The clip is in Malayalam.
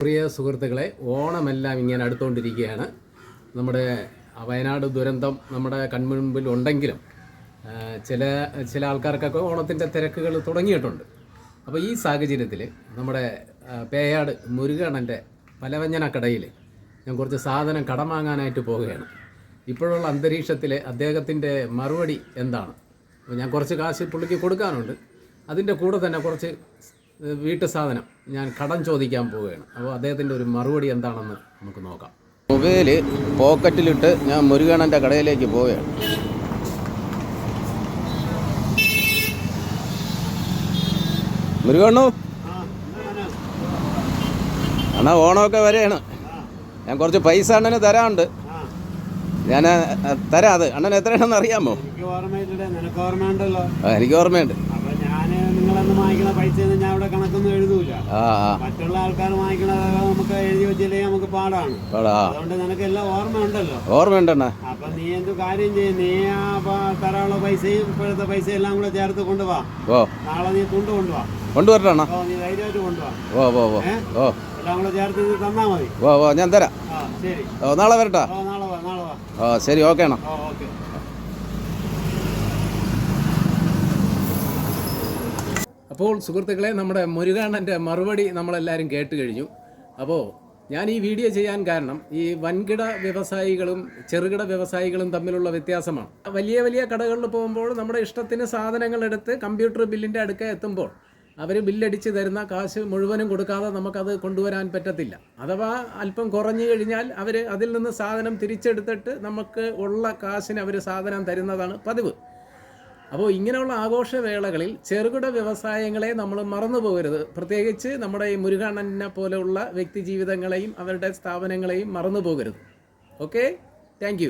പ്രിയ സുഹൃത്തുക്കളെ ഓണമെല്ലാം ഇങ്ങനെ അടുത്തുകൊണ്ടിരിക്കുകയാണ്. നമ്മുടെ വയനാട് ദുരന്തം നമ്മുടെ കൺമുൻപിൽ ഉണ്ടെങ്കിലും ചില ചില ആൾക്കാർക്കൊക്കെ ഓണത്തിന്റെ തിരക്കുകൾ തുടങ്ങിയിട്ടുണ്ട്. അപ്പോൾ ഈ സാഹചര്യത്തിൽ നമ്മുടെ പേയാട് മുരുകണ്ണന്റെ പലവ്യഞ്ജനക്കടയിൽ ഞാൻ കുറച്ച് സാധനം കടം വാങ്ങാനായിട്ട് പോവുകയാണ്. ഇപ്പോഴുള്ള അന്തരീക്ഷത്തിൽ അദ്ദേഹത്തിന്റെ മറുപടി എന്താണ്? ഞാൻ കുറച്ച് കാശ് പുള്ളിക്ക് കൊടുക്കാനുണ്ട്. അതിന്റെ കൂടെ തന്നെ കുറച്ച് വീട്ടു സാധനം. ഞാൻ കടം ചോദിക്കാൻ പോവുകയാണ്. അപ്പോൾ അദ്ദേഹത്തിന്റെ ഒരു മറുപടി എന്താണെന്ന് നമുക്ക് നോക്കാം. മൊബൈൽ പോക്കറ്റിലിട്ട് ഞാൻ മുരുകണന്റെ കടയിലേക്ക് പോവുകയാണ്. മുരുകണ്ണു അണ്ണാ ഓണമൊക്കെ വരെയാണ്. ഞാൻ കുറച്ച് പൈസ അണ്ണന് തരാനുണ്ട്. ഞാൻ തരാം അത്. അണ്ണൻ എത്രയാണെന്ന് അറിയാമോ? എനിക്ക് ഓർമ്മയുണ്ട്. പൈസ ഞാൻ അവിടെ കണക്കൊന്നും എഴുതൂല. മറ്റുള്ള ആൾക്കാർ വാങ്ങിക്കണത് നമുക്ക് എഴുതി വെച്ചില്ലെങ്കിൽ നമുക്ക് പാടാണ്. അതുകൊണ്ട് നിനക്ക് എല്ലാം ഓർമ്മയുണ്ടല്ലോ. ഓർമ്മയുണ്ടണ്ണ അപ്പൊ നീ എന്ത് കാര്യം ചെയ്യും? നീ ആ തരാനുള്ള പൈസയും ഇപ്പോഴത്തെ പൈസ എല്ലാം കൂടെ ചേർത്ത് കൊണ്ടുപോവാ ഓ. നാളെ നീ തുണ്ട് കൊണ്ടുപോവാ നീ ധൈര്യമായിട്ട് കൊണ്ടുപോവാ ഓ ഓ ഓ. എല്ലാം കൂടെ ചേർത്ത് ഇത് തന്നാ മതി. ഓ ഓ ഞാൻ തരാം. ശരി. ഓ നാളെ വരട്ടാ. ഓ നാളെ വാ നാളെ വാ. ഓ ശരി ഓക്കെ അണ്ണാ. ഓ ഓക്കെ. അപ്പോൾ സുഹൃത്തുക്കളെ നമ്മുടെ മുരുകാണന്റെ മറുപടി നമ്മളെല്ലാവരും കേട്ട് കഴിഞ്ഞു. അപ്പോൾ ഞാൻ ഈ വീഡിയോ ചെയ്യാൻ കാരണം ഈ വൻകിട വ്യവസായികളും ചെറുകിട വ്യവസായികളും തമ്മിലുള്ള വ്യത്യാസമാണ്. വലിയ വലിയ കടകളിൽ പോകുമ്പോൾ നമ്മുടെ ഇഷ്ടത്തിന് സാധനങ്ങൾ എടുത്ത് കമ്പ്യൂട്ടർ ബില്ലിന്റെ അടുക്ക എത്തുമ്പോൾ അവർ ബില്ലടിച്ച് തരുന്ന കാശ് മുഴുവനും കൊടുക്കാതെ നമുക്കത് കൊണ്ടുവരാൻ പറ്റത്തില്ല. അഥവാ അല്പം കുറഞ്ഞു കഴിഞ്ഞാൽ അവർ അതിൽ നിന്ന് സാധനം തിരിച്ചെടുത്തിട്ട് നമുക്ക് ഉള്ള കാശിന് അവർ സാധനം തരുന്നതാണ് പതിവ്. അപ്പോൾ ഇങ്ങനെയുള്ള ആഘോഷവേളകളിൽ ചെറുകിട വ്യവസായങ്ങളെ നമ്മൾ മറന്നു പോകരുത് പ്രത്യേകിച്ച് നമ്മുടെ ഈ മുരുകണ്ണനെ പോലെയുള്ള വ്യക്തി ജീവിതങ്ങളെയും അവരുടെ സ്ഥാപനങ്ങളെയും മറന്നു പോകരുത് ഓക്കെ താങ്ക്